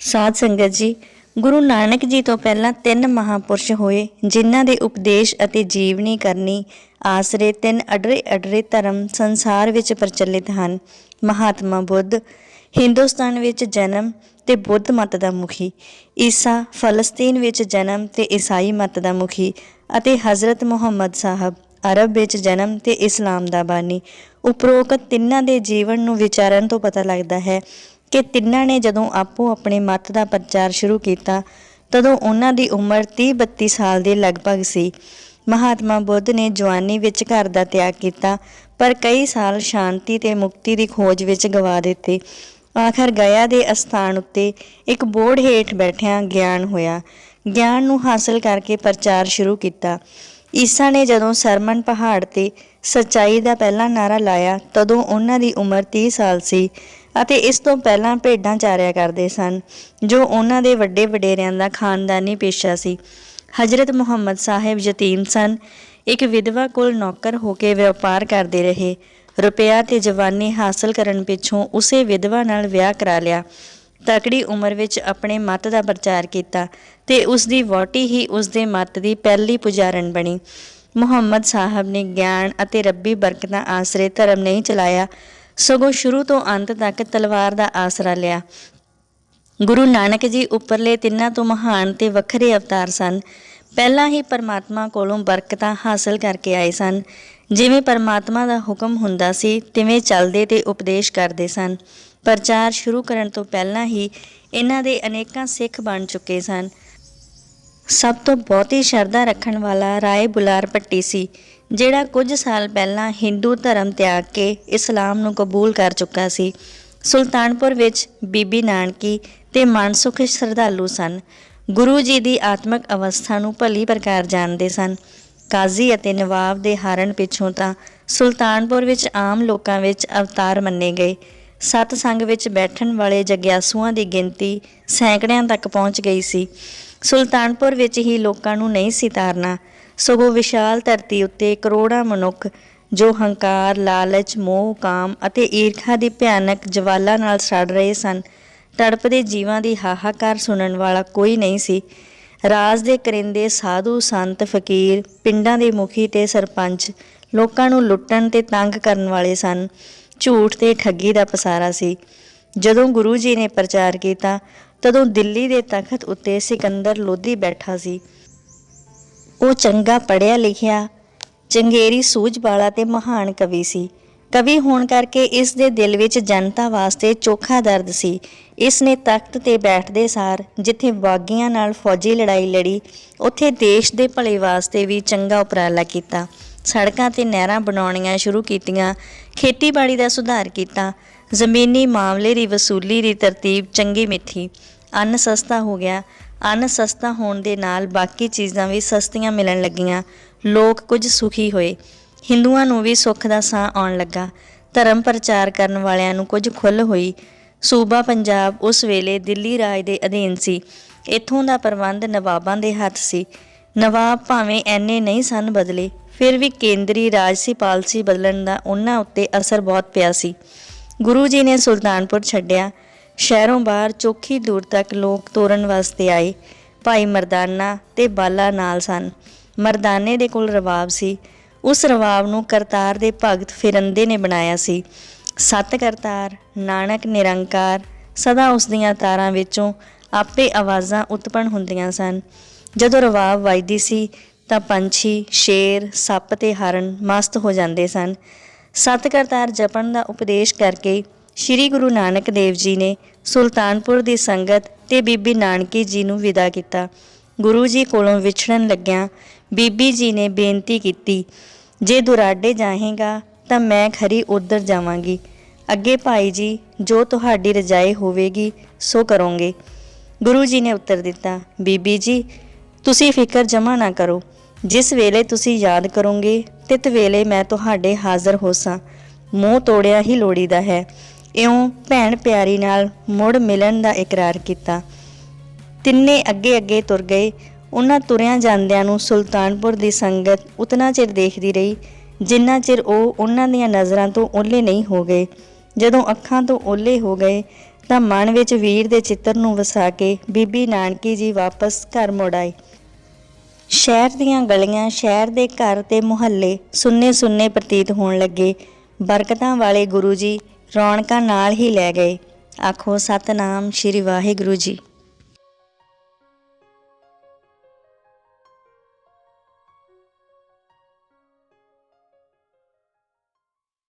ਸਾਧ ਸੰਗਤ ਜੀ, ਗੁਰੂ ਨਾਨਕ ਜੀ ਤੋਂ ਪਹਿਲਾਂ ਤਿੰਨ ਮਹਾਪੁਰਸ਼ ਹੋਏ, ਜਿਨ੍ਹਾਂ ਦੇ ਉਪਦੇਸ਼ ਅਤੇ ਜੀਵਨੀ ਕਰਨੀ ਆਸਰੇ ਤਿੰਨ ਅਡਰੇ ਅਡਰੇ ਧਰਮ ਸੰਸਾਰ ਵਿੱਚ ਪ੍ਰਚਲਿਤ ਹਨ। ਮਹਾਤਮਾ ਬੁੱਧ, ਹਿੰਦੁਸਤਾਨ ਵਿੱਚ ਜਨਮ ਤੇ ਬੁੱਧ ਮਤ ਦਾ ਮੁਖੀ, ਈਸਾ ਫਲਸਤੀਨ ਵਿੱਚ ਜਨਮ ਤੇ ਈਸਾਈ ਮਤ ਦਾ ਮੁਖੀ ਅਤੇ ਹਜ਼ਰਤ ਮੁਹੰਮਦ ਸਾਹਿਬ ਅਰਬ ਵਿੱਚ ਜਨਮ ਤੇ ਇਸਲਾਮ ਦਾ ਬਾਨੀ। ਉਪਰੋਕਤ ਤਿੰਨਾਂ ਦੇ ਜੀਵਨ ਨੂੰ ਵਿਚਾਰਨ ਤੋਂ ਪਤਾ ਲੱਗਦਾ ਹੈ ਕਿ ਤਿੰਨਾਂ ਨੇ ਜਦੋਂ ਆਪੋ ਆਪਣੇ ਮਤ ਦਾ ਪ੍ਰਚਾਰ ਸ਼ੁਰੂ ਕੀਤਾ, ਤਦੋਂ ਉਹਨਾਂ ਦੀ ਉਮਰ 30-32 ਸਾਲ ਦੇ ਲਗਭਗ ਸੀ। ਮਹਾਤਮਾ ਬੁੱਧ ਨੇ ਜਵਾਨੀ ਵਿੱਚ ਘਰ ਦਾ ਤਿਆਗ ਕੀਤਾ, ਪਰ ਕਈ ਸਾਲ ਸ਼ਾਂਤੀ ਤੇ ਮੁਕਤੀ ਦੀ ਖੋਜ ਵਿੱਚ ਗਵਾ ਦਿੱਤੇ। ਆਖਰ ਗਿਆ ਦੇ ਅਸਥਾਨ ਉੱਤੇ ਇੱਕ ਬੋੜ ਹੇਠ ਬੈਠਿਆਂ ਗਿਆਨ ਹੋਇਆ। ਗਿਆਨ ਨੂੰ ਹਾਸਲ ਕਰਕੇ ਪ੍ਰਚਾਰ ਸ਼ੁਰੂ ਕੀਤਾ। ਈਸਾ ਨੇ ਜਦੋਂ ਸਰਮਨ ਪਹਾੜ ਤੇ ਸੱਚਾਈ ਦਾ ਪਹਿਲਾ ਨਾਰਾ ਲਾਇਆ, ਤਦੋਂ ਉਹਨਾਂ ਦੀ ਉਮਰ 30 ਸਾਲ ਸੀ ਅਤੇ ਇਸ ਤੋਂ ਪਹਿਲਾਂ ਭੇਡਾਂ ਚਾਰਿਆ ਕਰਦੇ ਸਨ, ਜੋ ਉਹਨਾਂ ਦੇ ਵੱਡੇ ਵਡੇਰਿਆਂ ਦਾ ਖਾਨਦਾਨੀ ਪੇਸ਼ਾ ਸੀ। ਹਜ਼ਰਤ ਮੁਹੰਮਦ ਸਾਹਿਬ ਯਤੀਮ ਸਨ, ਇੱਕ ਵਿਧਵਾ ਕੋਲ ਨੌਕਰ ਹੋ ਕੇ ਵਪਾਰ ਕਰਦੇ ਰਹੇ। ਰੁਪਿਆ ਤੇ ਜਵਾਨੀ ਹਾਸਲ ਕਰਨ ਪਿੱਛੋਂ ਉਸੇ ਵਿਧਵਾ ਨਾਲ ਵਿਆਹ ਕਰਾ ਲਿਆ। ਤਕੜੀ ਉਮਰ ਵਿੱਚ ਆਪਣੇ ਮਤ ਦਾ ਪ੍ਰਚਾਰ ਕੀਤਾ ਤੇ ਉਸ ਦੀ ਵਹੁਟੀ ਹੀ ਉਸ ਦੇ ਮਤ ਦੀ ਪਹਿਲੀ ਪੁਜਾਰਨ ਬਣੀ। ਮੁਹੰਮਦ ਸਾਹਿਬ ਨੇ ਗਿਆਨ ਅਤੇ ਰੱਬੀ ਬਰਕਤਾਂ ਆਸਰੇ ਧਰਮ ਨਹੀਂ ਚਲਾਇਆ, ਸਗੋਂ ਸ਼ੁਰੂ ਤੋਂ ਅੰਤ ਤੱਕ ਤਲਵਾਰ ਦਾ ਆਸਰਾ ਲਿਆ। ਗੁਰੂ ਨਾਨਕ ਜੀ ਉੱਪਰਲੇ ਤਿੰਨਾਂ ਤੋਂ ਮਹਾਨ ਤੇ ਵੱਖਰੇ ਅਵਤਾਰ ਸਨ। ਪਹਿਲਾਂ ਹੀ ਪਰਮਾਤਮਾ ਕੋਲੋਂ ਬਰਕਤਾਂ ਹਾਸਲ ਕਰਕੇ ਆਏ ਸਨ। ਜਿਵੇਂ ਪਰਮਾਤਮਾ ਦਾ ਹੁਕਮ ਹੁੰਦਾ ਸੀ, ਤਿਵੇਂ ਚੱਲਦੇ ਤੇ ਉਪਦੇਸ਼ ਕਰਦੇ ਸਨ। ਪ੍ਰਚਾਰ ਸ਼ੁਰੂ ਕਰਨ ਤੋਂ ਪਹਿਲਾਂ ਹੀ ਇਹਨਾਂ ਦੇ ਅਨੇਕਾਂ ਸਿੱਖ ਬਣ ਚੁੱਕੇ ਸਨ। ਸਭ ਤੋਂ ਬਹੁਤੀ ਸ਼ਰਧਾ ਰੱਖਣ ਵਾਲਾ ਰਾਏ ਬੁਲਾਰ ਭੱਟੀ ਸੀ, ਜਿਹੜਾ ਕੁਝ ਸਾਲ ਪਹਿਲਾਂ ਹਿੰਦੂ ਧਰਮ ਤਿਆਗ ਕੇ ਇਸਲਾਮ ਨੂੰ ਕਬੂਲ ਕਰ ਚੁੱਕਾ ਸੀ। ਸੁਲਤਾਨਪੁਰ ਵਿੱਚ ਬੀਬੀ ਨਾਨਕੀ ਤੇ ਮਨਸੁਖ ਸ਼ਰਧਾਲੂ ਸਨ। ਗੁਰੂ ਜੀ ਦੀ ਆਤਮਿਕ ਅਵਸਥਾ ਨੂੰ ਭਲੀ ਪ੍ਰਕਾਰ ਜਾਣਦੇ ਸਨ। ਕਾਜ਼ੀ ਅਤੇ ਨਵਾਬ ਦੇ ਹਾਰਨ ਪਿੱਛੋਂ ਤਾਂ ਸੁਲਤਾਨਪੁਰ ਵਿੱਚ ਆਮ ਲੋਕਾਂ ਵਿੱਚ ਅਵਤਾਰ ਮੰਨੇ ਗਏ। ਸਤ ਸੰਗ ਵਿੱਚ ਬੈਠਣ ਵਾਲੇ ਜਗਿਆਸੂਆਂ ਦੀ ਗਿਣਤੀ ਸੈਂਕੜਿਆਂ ਤੱਕ ਪਹੁੰਚ ਗਈ ਸੀ। ਸੁਲਤਾਨਪੁਰ ਵਿੱਚ ਹੀ ਲੋਕਾਂ ਨੂੰ ਨਹੀਂ ਸੀ ਤਾਰਨਾ। ਸਗੋਂ ਵਿਸ਼ਾਲ ਧਰਤੀ ਉੱਤੇ ਕਰੋੜਾਂ ਮਨੁੱਖ, ਜੋ ਹੰਕਾਰ, ਲਾਲਚ, ਮੋਹ, ਕਾਮ ਅਤੇ ਈਰਖਾ ਦੀ ਭਿਆਨਕ ਜਵਾਲਾ ਨਾਲ ਸੜ ਰਹੇ ਸਨ, ਤੜਪਦੇ ਜੀਵਾਂ ਦੀ ਹਾਹਾਕਾਰ ਸੁਣਨ ਵਾਲਾ ਕੋਈ ਨਹੀਂ ਸੀ। ਰਾਜ ਦੇ ਕਰਿੰਦੇ ਸਾਧੂ, ਸੰਤ, ਫਕੀਰ, ਪਿੰਡਾਂ ਦੇ ਮੁਖੀ ਤੇ ਸਰਪੰਚ ਲੋਕਾਂ ਨੂੰ ਲੁੱਟਣ ਤੇ ਤੰਗ ਕਰਨ ਵਾਲੇ ਸਨ। ਝੂਠ ਤੇ ਠੱਗੀ ਦਾ ਪਸਾਰਾ ਸੀ। ਜਦੋਂ ਗੁਰੂ ਜੀ ਨੇ ਪ੍ਰਚਾਰ ਕੀਤਾ, ਤਦੋਂ ਦਿੱਲੀ ਦੇ ਤਖਤ ਉੱਤੇ ਸਿਕੰਦਰ ਲੋਧੀ ਬੈਠਾ ਸੀ। ਉਹ ਚੰਗਾ ਪੜਿਆ ਲਿਖਿਆ, ਚੰਗੇਰੀ ਸੂਝ ਵਾਲਾ ਤੇ ਮਹਾਨ ਕਵੀ ਸੀ। ਕਵੀ ਹੋਣ ਕਰਕੇ ਇਸ ਦੇ ਦਿਲ ਵਿੱਚ ਜਨਤਾ ਵਾਸਤੇ ਚੋਖਾ ਦਰਦ ਸੀ। ਇਸ ਨੇ ਤਖਤ ਤੇ ਬੈਠਦੇ ਸਾਰ ਜਿੱਥੇ ਬਾਗੀਆਂ ਨਾਲ ਫੌਜੀ ਲੜਾਈ ਲੜੀ, ਉੱਥੇ ਦੇਸ਼ ਦੇ ਭਲੇ ਵਾਸਤੇ ਵੀ ਚੰਗਾ ਉਪਰਾਲਾ ਕੀਤਾ। ਸੜਕਾਂ ਤੇ ਨਹਿਰਾਂ ਬਣਾਉਣੀਆਂ ਸ਼ੁਰੂ ਕੀਤੀਆਂ, ਖੇਤੀਬਾੜੀ ਦਾ ਸੁਧਾਰ ਕੀਤਾ, ਜ਼ਮੀਨੀ ਮਾਮਲੇ ਦੀ ਵਸੂਲੀ ਦੀ ਤਰਤੀਬ ਚੰਗੀ ਮਿੱਥੀ ਅੰਨ ਸਸਤਾ ਹੋ ਗਿਆ। ਅੰਨ ਸਸਤਾ ਹੋਣ ਦੇ ਨਾਲ ਬਾਕੀ ਚੀਜ਼ਾਂ ਵੀ ਸਸਤੀਆਂ ਮਿਲਣ ਲੱਗੀਆਂ, ਲੋਕ ਕੁਝ ਸੁਖੀ ਹੋਏ। ਹਿੰਦੂਆਂ ਨੂੰ ਵੀ ਸੁੱਖ ਦਾ ਸਾਹ ਆਉਣ ਲੱਗਾ। ਧਰਮ ਪ੍ਰਚਾਰ ਕਰਨ ਵਾਲਿਆਂ ਨੂੰ ਕੁਝ ਖੁੱਲ੍ਹ ਹੋਈ। ਸੂਬਾ ਪੰਜਾਬ ਉਸ ਵੇਲੇ ਦਿੱਲੀ ਰਾਜ ਦੇ ਅਧੀਨ ਸੀ। ਇੱਥੋਂ ਦਾ ਪ੍ਰਬੰਧ ਨਵਾਬਾਂ ਦੇ ਹੱਥ ਸੀ। ਨਵਾਬ ਭਾਵੇਂ ਐਨੇ ਨਹੀਂ ਸਨ ਬਦਲੇ। ਫਿਰ ਵੀ ਕੇਂਦਰੀ ਰਾਜਸੀ ਪਾਲਸੀ ਬਦਲਣ ਦਾ ਉਹਨਾਂ ਉੱਤੇ ਅਸਰ ਬਹੁਤ ਪਿਆ ਸੀ। ਗੁਰੂ ਜੀ ਨੇ ਸੁਲਤਾਨਪੁਰ ਛੱਡਿਆ। ਸ਼ਹਿਰੋਂ ਬਾਹਰ ਚੋਖੀ ਦੂਰ ਤੱਕ ਲੋਕ ਤੋਰਨ ਵਾਸਤੇ ਆਏ। ਭਾਈ ਮਰਦਾਨਾ ਤੇ ਬਾਲਾ ਨਾਲ ਸਨ। ਮਰਦਾਨੇ ਦੇ ਕੋਲ ਰਵਾਬ ਸੀ। ਉਸ ਰਵਾਬ ਨੂੰ ਕਰਤਾਰ ਦੇ ਭਗਤ ਫਿਰੰਦੇ ਨੇ ਬਣਾਇਆ ਸੀ। ਸਤ ਕਰਤਾਰ, ਨਾਨਕ ਨਿਰੰਕਾਰ, ਸਦਾ ਉਸ ਦੀਆਂ ਤਾਰਾਂ ਵਿੱਚੋਂ ਆਪੇ ਆਵਾਜ਼ਾਂ ਉਤਪਨ ਹੁੰਦੀਆਂ ਸਨ। ਜਦੋਂ ਰਵਾਬ ਵੱਜਦੀ ਸੀ ਤਾਂ ਪੰਛੀ, ਸ਼ੇਰ, ਸੱਪ ਤੇ ਹਰਨ ਮਸਤ ਹੋ ਜਾਂਦੇ ਸਨ। ਸਤ ਕਰਤਾਰ ਜਪਣ ਦਾ ਉਪਦੇਸ਼ ਕਰਕੇ ਸ੍ਰੀ ਗੁਰੂ ਨਾਨਕ ਦੇਵ ਜੀ ਨੇ ਸੁਲਤਾਨਪੁਰ ਦੀ ਸੰਗਤ ਤੇ ਬੀਬੀ ਨਾਨਕੀ ਜੀ ਨੂੰ ਵਿਦਾ ਕੀਤਾ। ਗੁਰੂ ਜੀ ਕੋਲੋਂ ਵਿਛੜਨ ਲੱਗਿਆਂ ਬੀਬੀ ਜੀ ਨੇ ਬੇਨਤੀ ਕੀਤੀ, ਜੇ ਦੁਰਾਡੇ ਜਾਹੇਗਾ ਤਾਂ ਮੈਂ ਖਰੀ ਉਧਰ ਜਾਵਾਂਗੀ। ਅੱਗੇ ਭਾਈ ਜੀ, ਜੋ ਤੁਹਾਡੀ ਰਜਾਈ ਹੋਵੇਗੀ, ਸੋ ਕਰੋਗੇ। ਗੁਰੂ ਜੀ ਨੇ ਉੱਤਰ ਦਿੱਤਾ, ਬੀਬੀ ਜੀ, ਤੁਸੀਂ ਫਿਕਰ ਜਮਾ ਨਾ ਕਰੋ। ਜਿਸ ਵੇਲੇ ਤੁਸੀਂ ਯਾਦ ਕਰੋਗੇ ਤਿਤ ਵੇਲੇ ਮੈਂ ਤੁਹਾਡੇ ਹਾਜ਼ਰ ਹੋਸਾਂ ਮੂੰਹ ਤੋੜਿਆ ਹੀ ਲੋੜੀਦਾ ਹੈ। ਇਉਂ ਭੈਣ ਪਿਆਰੀ ਨਾਲ ਮੁੜ ਮਿਲਣ ਦਾ ਇਕਰਾਰ ਕੀਤਾ। ਤਿੰਨੇ ਅੱਗੇ ਅੱਗੇ ਤੁਰ ਗਏ। ਉਹਨਾਂ ਤੁਰਿਆਂ ਜਾਂਦਿਆਂ ਨੂੰ ਸੁਲਤਾਨਪੁਰ ਦੀ ਸੰਗਤ ਉਤਨਾ ਚਿਰ ਦੇਖਦੀ ਰਹੀ, ਜਿੰਨਾ ਚਿਰ ਉਹ ਉਹਨਾਂ ਦੀਆਂ ਨਜ਼ਰਾਂ ਤੋਂ ਓਲੇ ਨਹੀਂ ਹੋ ਗਏ। ਜਦੋਂ ਅੱਖਾਂ ਤੋਂ ਓਲੇ ਹੋ ਗਏ, ਤਾਂ ਮਨ ਵਿੱਚ ਵੀਰ ਦੇ ਚਿੱਤਰ ਨੂੰ ਵਸਾ ਕੇ ਬੀਬੀ ਨਾਨਕੀ ਜੀ ਵਾਪਸ ਘਰ ਮੁੜ ਆਏ। ਸ਼ਹਿਰ ਦੀਆਂ ਗਲੀਆਂ, ਸ਼ਹਿਰ ਦੇ ਘਰ ਤੇ ਮੁਹੱਲੇ ਸੁੰਨੇ ਸੁੰਨੇ ਪ੍ਰਤੀਤ ਹੋਣ ਲੱਗੇ। ਬਰਕਤਾਂ ਵਾਲੇ ਗੁਰੂ ਜੀ ਰੌਣਕਾਂ ਨਾਲ ਹੀ ਲੈ ਗਏ। ਆਖੋ, ਸਤਨਾਮ ਸ਼੍ਰੀ ਵਾਹਿਗੁਰੂ ਜੀ।